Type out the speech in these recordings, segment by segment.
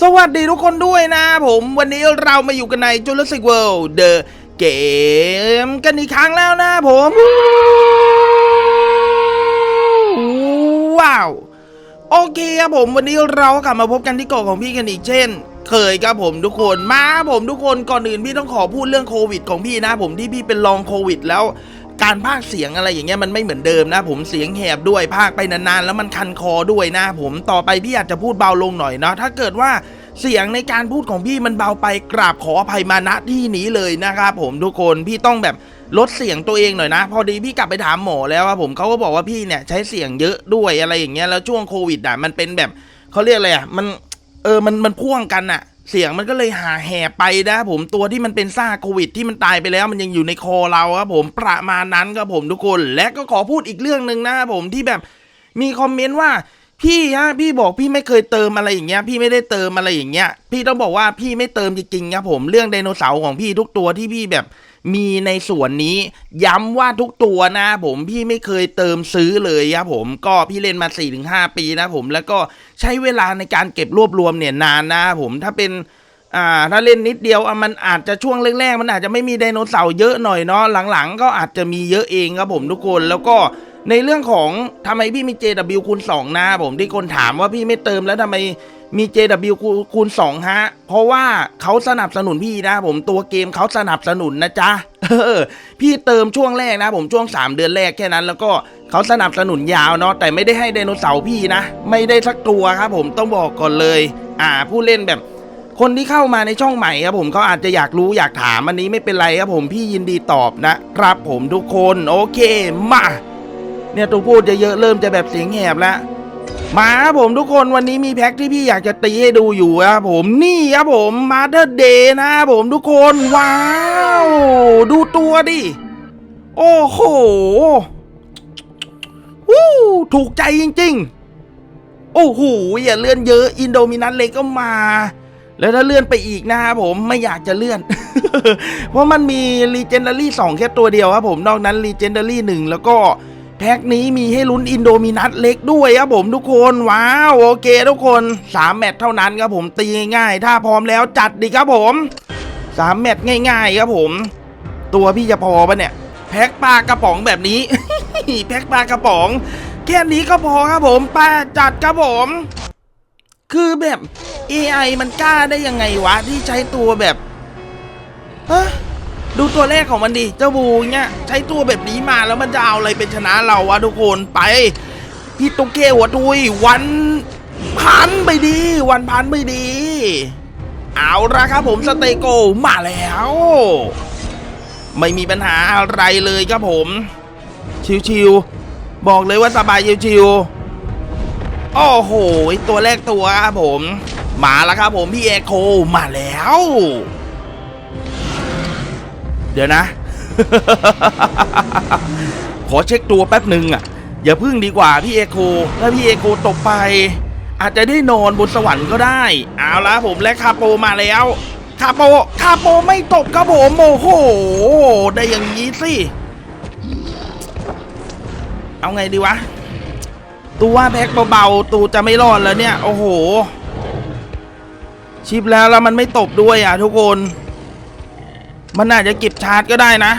สวัสดีทุกคนด้วยนะผมวันนี้เรามาอยู่กันใน Jurassic World The Game กันอีกครั้งแล้วนะผม ว้าว โอเคครับผมวันนี้เรากลับมาพบกันที่เกาะของพี่กันอีกเช่น เคยครับผมทุกคนมาครับผมทุกคนก่อนอื่นพี่ต้องขอพูดเรื่องโควิดของพี่นะผมที่พี่เป็นลองโควิดแล้ว การพากเสียงอะไรอย่างเงี้ยมันไม่เหมือนเดิมนะผมเสียงแหบด้วยพากไปนานๆ แล้วมันคันคอด้วยนะผมต่อไปพี่อาจจะพูดเบาลงหน่อยเนาะถ้าเกิดว่าเสียงในการพูดของพี่มันเบาไปกราบขออภัยมาณที่นี้เลยนะครับผมทุกคนพี่ต้องแบบลดเสียงตัวเองหน่อยนะ พอดีพี่กลับไปถามหมอแล้วว่าผมเขาก็บอกว่าพี่เนี่ยใช้เสียงเยอะด้วยอะไรอย่างเงี้ยแล้วช่วงโควิดอะมันเป็นแบบเขาเรียกอะไรอะมันเออมันมันพ่วงกันอะ เสียงมันก็เลยหาแห่ไปนะผมตัวที่มันเป็นซ่าโควิด ที่มันตายไปแล้วมันยังอยู่ในคอเราครับผมประมาณนั้นครับผมทุกคน และก็ขอพูดอีกเรื่องหนึ่งนะครับผมที่แบบมีคอมเมนต์ว่าพี่ฮะพี่บอกพี่ไม่เคยเติมอะไรอย่างเงี้ย พี่ไม่ได้เติมอะไรอย่างเงี้ย พี่ต้องบอกว่าพี่ไม่เติมจริงๆครับผมเรื่องไดโนเสาร์ของพี่ทุกตัวที่พี่แบบ มีในส่วนนี้ย้ำว่าทุกตัวนะผมพี่ไม่เคยเติมซื้อเลยครับผมก็พี่เล่นมา 4-5 ปีนะผมแล้วก็ใช้เวลาในการเก็บรวบรวมเนี่ยนานนะผมถ้าเป็น อ่าถ้าเล่นนิดเดียวอะมันอาจจะช่วงแรกๆมันอาจจะไม่มีไดโนเสาร์เยอะหน่อยเนาะหลังๆ ก็อาจจะมีเยอะเองครับผมทุกคนแล้วก็ในเรื่องของทำไมพี่มี JW คูณ2นะผมที่คนถามว่าพี่ไม่เติมแล้วทำไมมี JW คูณ2ฮะ เพราะว่าเขาสนับสนุนพี่นะผมตัวเกมเขาสนับสนุนนะจ๊ะพี่เติมช่วงแรกนะผมช่วง 3 เดือนแรกแค่นั้น แล้วก็เขาสนับสนุนยาวเนาะแต่ไม่ได้ให้ไดโนเสาร์พี่นะ ไม่ได้สักตัวครับผมต้องบอกก่อนเลย อ่าผู้เล่นแบบ คนที่เข้ามาในช่องใหม่ครับผมเขาอาจจะอยากรู้อยากถามอันนี้ไม่เป็นไรครับผมพี่ยินดีตอบนะครับผมทุกคนโอเคมา เนี่ยตัวพูดจะเยอะเริ่มจะแบบเสียงแหบแล้วมาครับผมทุกคนวันนี้มีแพ็คที่พี่อยากจะตีให้ดูอยู่ครับผมนี่ครับผมมาเ h อร์เดย์นะครับผมทุกคนว้าว ดูตัวดิ โอ้โหวู้ถูกใจจริง ๆ โอ้โหอย่าเลื่อนเยอะอินโดมินันเลยก็มา แล้วถ้าเลื่อนไปอีกนะครับผมไม่อยากจะเลื่อน เพราะมันมี Legendary 2แค่ตัวเดียวครับผมนอกนั้น Legendary 1แล้วก็แพ็คนี้มีให้ลุ้นอินโดมินัทเล็กด้วยครับผมทุกคนว้าวโอเคทุกคน3แมตช์เท่านั้นครับผมตีง่ายๆถ้าพร้อมแล้วจัดดีครับผม3แมตช์ง่ายๆครับผม ตัวพี่จะพอปะเนี่ยแพ็คปลากระป๋องแบบนี้ แพ็คปลากระป๋อง แค่นี้ก็พอครับผมปลาจัดครับผม คือแบบ AI มันกล้าได้ยังไงวะ ที่ใช้ตัวแบบฮะดูตัวแรกของมันดิ เจ้าบูเนี่ยใช้ตัวแบบนี้มาแล้วมันจะเอาอะไรเป็นชนะเราวะทุกคนไป พี่ตุ๊กเกหัวทุยวันพันไปดี วันพันไปดี เอาละครับผมสเตโกมาแล้ว ไม่มีปัญหาอะไรเลยครับผม ชิวๆบอกเลยว่าสบายชิวๆ โอ้โห ตัวแรกตัวครับผม มาแล้วครับผมพี่เอโคมาแล้ว เดี๋ยวนะ ขอเช็คตัวแป๊บหนึ่งอะ อย่าพึ่งดีกว่าพี่เอโคถ้าพี่เอโคตกไป อาจจะได้นอนบนสวรรค์ก็ได้ เอาละผมและคาโปมาแล้วคาโปคาโปไม่ตกครับผมโอ้โห ได้อย่างนี้สิ เอาไงดีวะ ตูว่าแพ็คเบาๆ ตูจะไม่รอดแล้วเนี่ย โอ้โห ชิปแล้วแล้วมันไม่ตบด้วยอะทุกคน มันอาจจะเก็บชาร์จก็ได้นะ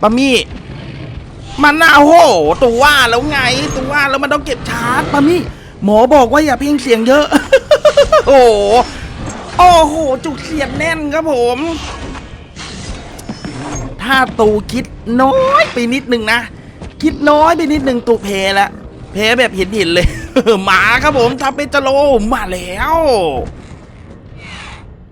ปามี่ มันน่าโอ้โหตัวว่าแล้วไงตัวว่าแล้วมันต้องเก็บชาร์จปามี่ หมอบอกว่าอย่าเพ่งเสียงเยอะ โอ้โห โอ้โห จุกเสียดแน่นครับผม ถ้าตูคิดน้อยไปนิดนึงนะ คิดน้อยไปนิดนึงตูแพ้ละแพ้แบบเห็นห็นๆเลย หมาครับผมทำเป็นจโลมาแล้ว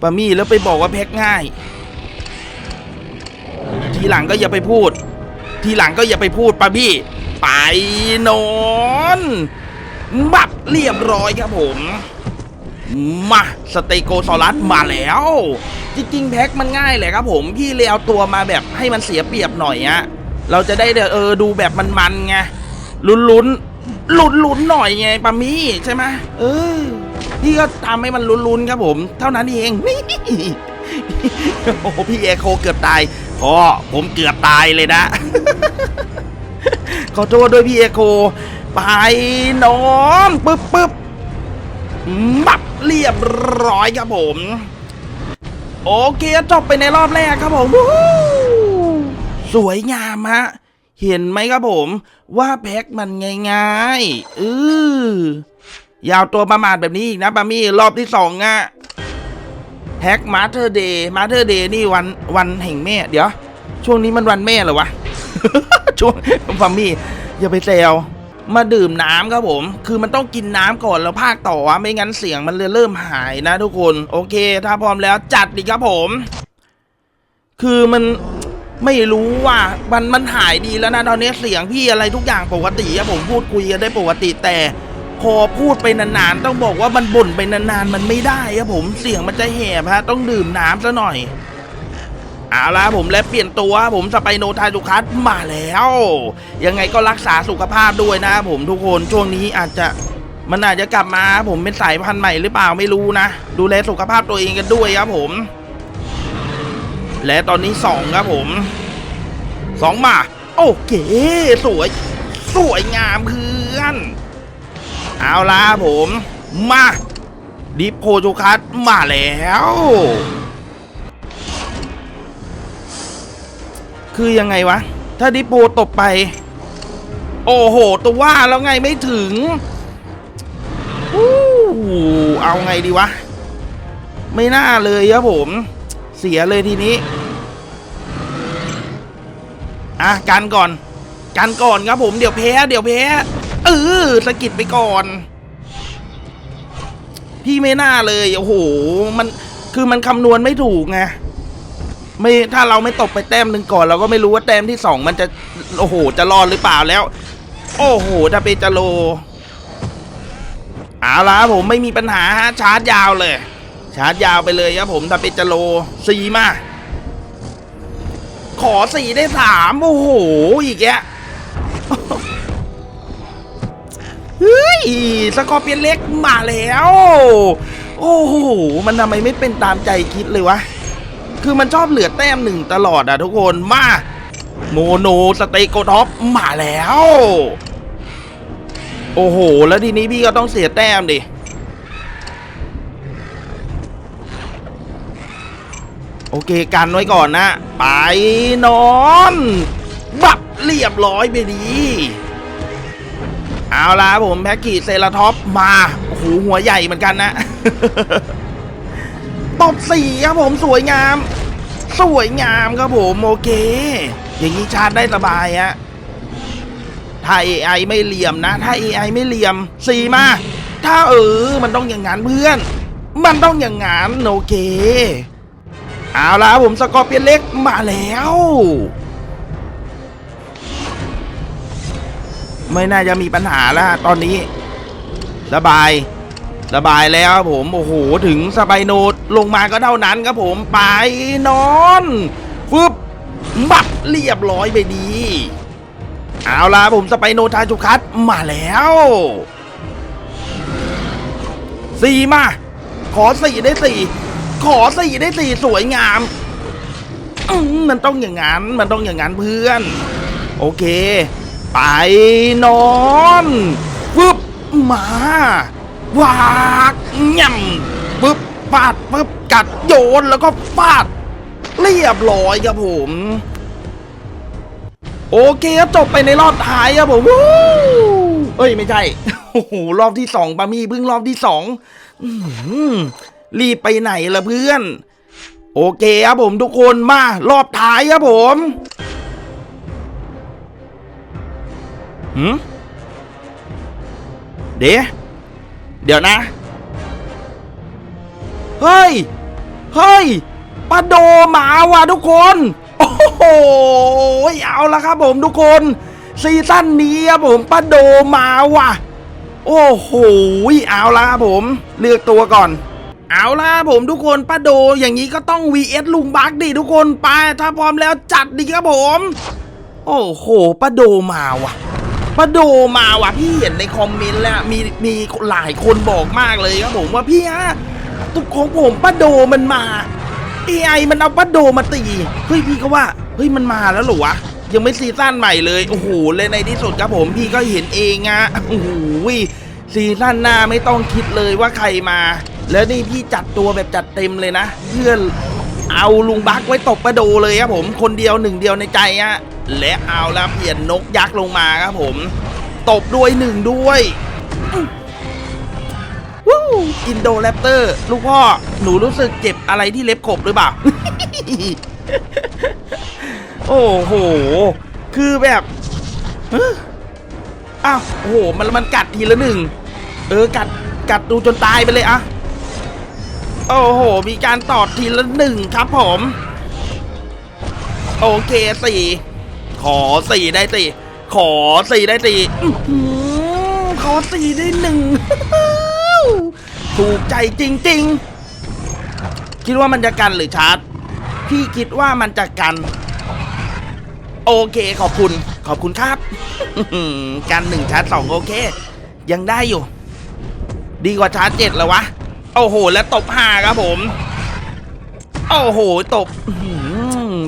ปามี่แล้วไปบอกว่าแพ็กง่าย ทีหลังก็อย่าไปพูด ทีหลังก็อย่าไปพูดปามี่ไปนอนบับเรียบร้อยครับผมมาสเตโกซอรัสมาแล้ว จริงๆ แพ็คมันง่ายแหละครับผม พี่เลยเอาตัวมาแบบให้มันเสียเปรียบหน่อยอะ เราจะได้เออดูแบบมันๆไงลุ้นลุ้นลุ้นลุ้นหน่อยไงปามี่ใช่ไหมเออพี่ก็ทำให้มันลุ้นลุ้นๆครับผม เท่านั้นเองนี่โอ้พี่เอโคเกือบตายพ่อผมเกือบตายเลยนะ ขอโทษด้วยพี่เอโค ไปนอนปึ๊บปึ๊บมับเรียบร้อยครับผม โอเคจบไปในรอบแรกครับผมวู้ สวยงามฮะ เห็นไหมครับผม ว่าแพ็กมันง่ายๆอือยาวตัวประมาณแบบนี้อีกนะปามี่รอบที่สองอะแพ็กมาเธอร์เดย์มาเธอร์เดย์นี่วันวันแห่งแม่ เดี๋ยว ช่วงนี้มันวันแม่เหรอวะ ช่วงปามี่อย่าไปแซวมาดื่มน้ำครับผม คือมันต้องกินน้ำก่อนแล้วภาคต่อไม่งั้นเสียงมันเลยเริ่มหายนะทุกคน โอเค ถ้าพร้อมแล้วจัดดิครับผม คือมัน ไม่รู้ว่ามันมันหายดีแล้วนะตอนนี้เสียงพี่อะไรทุกอย่างปกติอะผมพูดคุยกันได้ปกติแต่พอพูดไปนานๆ ต้องบอกว่ามันบ่นไปนานๆ มันไม่ได้ครับผมเสียงมันจะแหบฮะต้องดื่มน้ำซะหน่อยเอาละผมและเปลี่ยนตัวผมสไปโนไทจุคัสมาแล้ว ยังไงก็รักษาสุขภาพด้วยนะผมทุกคนช่วงนี้อาจจะมันอาจจะกลับมาผมเป็นสายพันธุ์ใหม่หรือเปล่าไม่รู้นะ ดูแลสุขภาพตัวเองกันด้วยครับผม และตอนนี้สองครับผมสองมา โอเค สวย สวยงามเพื่อน เอาละผม มา ดิโพโจคัสมาแล้ว คือยังไงวะ ถ้าดิโปตบไป โอ้โห ตัวว่าแล้วไงไม่ถึงอู้เอาไงดีวะ ไม่น่าเลยครับผม เสียเลยทีนี้อะกันก่อน กันก่อนครับผมเดี๋ยวแพ้เดี๋ยวแพ้เออสกิดไปก่อน พี่ไม่น่าเลยโอ้โห มันคือมันคำนวณไม่ถูกไงไม่ถ้าเราไม่ตบไปแต้มหนึ่งก่อน เราก็ไม่รู้ว่าแต้มที่สองมันจะโอ้โห จะรอดหรือเปล่าแล้ว โอ้โหถ้าเป็นจะโลเอาละผมไม่มีปัญหาฮะชาร์จยาวเลย ชาร์จยาวไปเลยครับผมถ้าเป็นจโลสีมา ขอสี่ได้สามโอ้โห อีกแกะเฮ้ยสกอร์เปียนเล็กมาแล้ว โอ้โห มันทำไมไม่เป็นตามใจคิดเลยวะ คือมันชอบเหลือแต้มหนึ่งตลอดอะทุกคนมาโมโนสเตโกท็อปมาแล้ว โอ้โห แล้วทีนี้พี่ก็ต้องเสียแต้มดิ โอเคกันไว้ก่อนนะ ไปนอน บับเรียบร้อยไปดี เอาละผมแพ็กกี้เซราท็อปมาโอ้โหหัวใหญ่เหมือนกันนะตบสี่ครับผมสวยงาม สวยงามครับผมโอเค อย่างนี้ชาร์จได้สบายฮะถ้า AI ไม่เหลี่ยมนะ ถ้า AI ไม่เหลี่ยมสี่มา ถ้าเออ มันต้องอย่างนั้นเพื่อน มันต้องอย่างนั้นโอเค เอาละครับผมสกอร์เปียนเล็กมาแล้ว ไม่น่าจะมีปัญหาแล้วตอนนี้ สบาย สบายแล้วผม โอ้โห ถึงสบายโนดลงมาก็เท่านั้นครับผมไปนอนฟึบบับเรียบร้อยไปดีเอาละผมสไปโนทาจุคัสมาแล้วสี่มา ขอสี่ได้สี่ ขอสี่ได้สี่สวยงามมันต้องอย่างนั้น มันต้องอย่างนั้นเพื่อน โอเค ไปนอนฟึบมาวากย่ำปึ๊บฟาดปึ๊บกัดโยนแล้วก็ฟาด เรียบร้อยครับผม โอเคครับจบไปในรอบท้ายครับผมเอ้ยไม่ใช่โอ้โหรอบที่สองปามี่เพิ่งรอบที่สองอ รีบไปไหนล่ะเพื่อน โอเคครับผมทุกคนมารอบท้ายครับผมหืมเดี๋ยวเดี๋ยวนะ เฮ้ย เฮ้ยปลาโดมาว่ะทุกคน โอ้โห เอาละครับผมทุกคน ซีซั่นนี้ครับผมปลาโดมาว่ะ โอ้โห เอาละครับผม เลือกตัวก่อน เอาล่ะผมทุกคนป้าโดอย่างนี้ก็ต้อง vs ลุงบักดิทุกคนไปถ้าพร้อมแล้วจัดดิครับผม โอ้โหป้าโดมาว่ะป้าโดมาว่ะพี่เห็นในคอมเมนต์แล้วมีมีหลายคนบอกมากเลยครับผมว่าพี่ฮะตุกของผมป้าโดมันมา AI มันเอาป้าโดมาตีเฮ้ยพี่ก็ว่าเฮ้ยมันมาแล้วหรอวะยังไม่ซีซั่นใหม่เลยโอ้โหเลยในที่สุดครับผมพี่ก็เห็นเองอะโอ้โหซีซั่นหน้าไม่ต้องคิดเลยว่าใครมา แล้วนี่พี่จัดตัวแบบจัดเต็มเลยนะ เพื่อเอาลุงบักไว้ตบประโดเลยครับผมคนเดียวหนึ่งเดียวในใจฮะและเอาแล้วเปลี่ยนนกยักษ์ลงมาครับผม ตบด้วยหนึ่งด้วยวู้อินโดแรปเตอร์ ลูกพ่อ หนูรู้สึกเจ็บอะไรที่เล็บขบหรือเปล่า โอ้โห คือแบบอ้าวโอ้โห มันมันกัดทีละหนึ่ง เออ กัด กัดดูจนตายไปเลยอะ โอ้โห มีการตอดทีละหนึ่งครับผม โอเคสี่ขอสี่ได้สี่ขอสี่ได้สี่ขอสี่ได้หนึ่งถูกใจจริง ๆ คิดว่ามันจะกันหรือชาร์จ พี่คิดว่ามันจะกัน โอเคขอบคุณขอบคุณครับ กันหนึ่งชาร์จสองโอเค ยังได้อยู่ ดีกว่าชาร์จเจ็ดแล้ววะ โอ้โห แล้วตบหาครับผม โอ้โห ตบ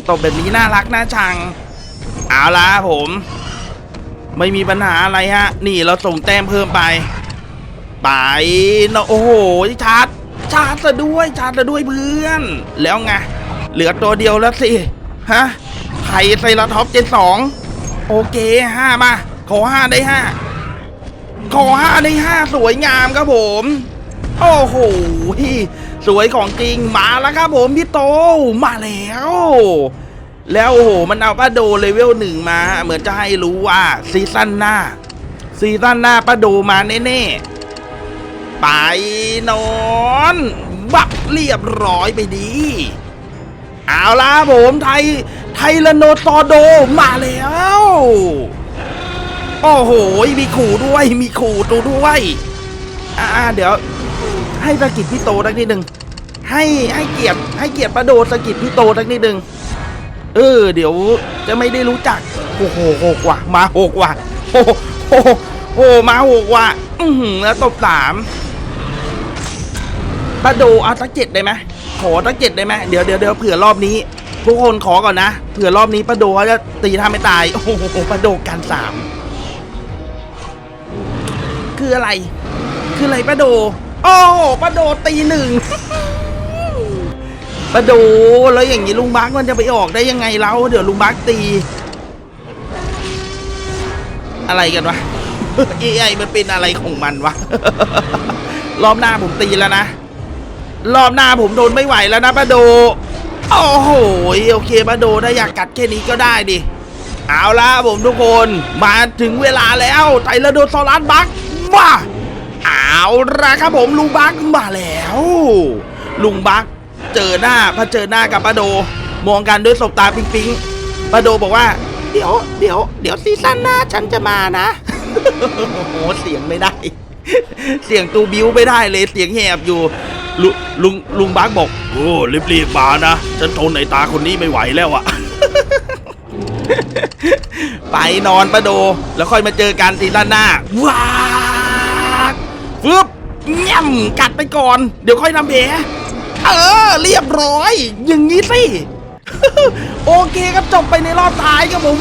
ตบแบบนี้น่ารักน่าชัง เอาละผม ไม่มีปัญหาอะไรฮะ นี่เราส่งแต้มเพิ่มไป ไปนะโอ้โหชาร์จชาร์จซะด้วยชาร์จซะด้วยเพื่อน แล้วไง เหลือตัวเดียวแล้วสิ ฮะไข่ไซรัท็อปเจนสองโอเคห้ามา ขอห้าได้ห้าขอห้าได้ห้าสวยงามครับผม โอ้โหสวยของจริงมาแล้วครับผมพี่โตมาแล้ว แล้วโอ้โหมันเอาป้าโดเลเวลหนึ่งมา เหมือนจะให้รู้ว่าซีซั่นหน้า ซีซั่นหน้าป้าโดมาแน่ๆไปนอนบักเรียบร้อยไปดีเอาล่ะผมไทยไทยลโนตอโดมาแล้ว โอ้โห มีขู่ด้วย มีขู่ตัวด้วย อ่าเดี๋ยว ให้สะกิดพี่โตสักนิดหนึ่งให้ให้เกียรติให้เกียรติประโดสะกิดพี่โตสักนิดหนึ่งเออ เดี๋ยวจะไม่ได้รู้จักโอ้โหหกว่ะมาหกว่ะโอ้โหโอ้โหโอ้โหมาหกว่ะอือหือแล้วตบสามประโดเอาสักเจ็ดได้ไหมขอสักเจ็ดได้ไหมเดี๋ยวเดี๋ยวเดี๋ยวเผื่อรอบนี้ทุกคนขอก่อนนะเผื่อรอบนี้ประโดเขาจะตีทำไม่ตายโอ้โหประโดกันสามคืออะไร คืออะไรป้าโด โอ้ป้าโดตีหนึ่งป้าโดแล้วอย่างนี้ลุงบักมันจะไปออกได้ยังไงเราเดี๋ยวลุงบักตี อะไรกันวะ AI มันเป็นอะไรของมันวะ รอบหน้าผมตีแล้วนะ รอบหน้าผมโดนไม่ไหวแล้วนะป้าโด โอ้โหโอเคป้าโดถ้าอยากกัดแค่นี้ก็ได้ดิเอาละผมทุกคน มาถึงเวลาแล้วไทเลโดซอรัสบักมา เอาละครับผมลุงบักมาแล้ว ลุงบักเจอหน้าพอเจอหน้ากับป้าโด มองกันด้วยสบตาปิ๊งปิ๊งป้าโดบอกว่า เดี๋ยวเดี๋ยวเดี๋ยวซีซั่นหน้าฉันจะมานะโอ้โหเสียงไม่ได้ เสียงตูบิวไม่ได้เลยเสียงแหบอยู่ลุลุงลุงบักบอกโอ้รีบๆมานะฉันทนไอ้ตาคนนี้ไม่ไหวแล้วอะไปนอนปะโด แล้วค่อยมาเจอกันซีซั่นหน้า ว้า กฟึบง่ำกัดไปก่อน เดี๋ยวค่อยทำแผลเออ เรียบร้อย อย่างนี้สิ โอเคครับจบไปในรอบท้ายครับผม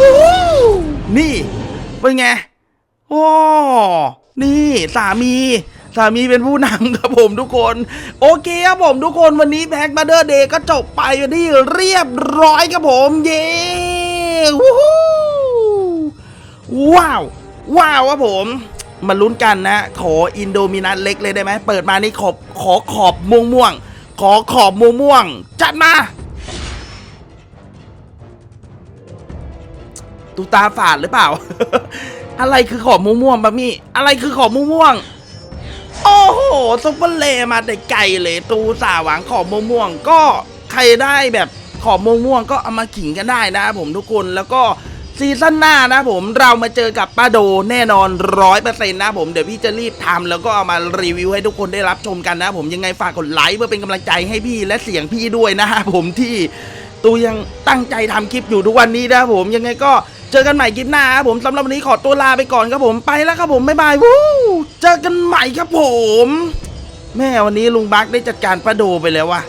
นี่ เป็นไง โอ้ นี่สามีสามีเป็นผู้นำครับผมทุกคน โอเคครับผมทุกคนวันนี้แพ็กมาเดอร์เดย์ก็จบไปนที่เรียบร้อยครับผม เย้ว้าว ว้าวครับผม มาลุ้นกันนะ ขออินโดมินัทเล็กเลยได้ไหมเปิดมานี่ขอบขอขอบม่วงม่วง ขอขอบม่วงม่วง จัดมาตูตาฝาดหรือเปล่า อะไรคือขอบม่วงๆบะมี่อะไรคือขอบม่วงๆโอ้โหซุปเปอร์เลมาแต่ไกลเลย ตูสาหวังขอบม่วงๆก็ใครได้แบบขอบม่วงๆก็เอามาขิงกันได้นะครับผมทุกคนแล้วก็ ซีซั่นหน้านะผมเรามาเจอกับป้าโดแน่นอนร้อยเปอร์เซ็นต์นะผมเดี๋ยวพี่จะรีบทำแล้วก็เอามารีวิวให้ทุกคนได้รับชมกันนะผมยังไงฝากกดไลค์เพื่อเป็นกำลังใจให้พี่และเสียงพี่ด้วยนะครับผมที่ตูยังตั้งใจทำคลิปอยู่ทุกวันนี้นะผมยังไงก็เจอกันใหม่คลิปหน้าครับผมสำหรับวันนี้ขอตัวลาไปก่อนครับผมไปแล้วครับผมบ๊ายบายวู้เจอกันใหม่ครับผม แม่วันนี้ลุงบักได้จัดการป้าโดไปแล้วว่ะ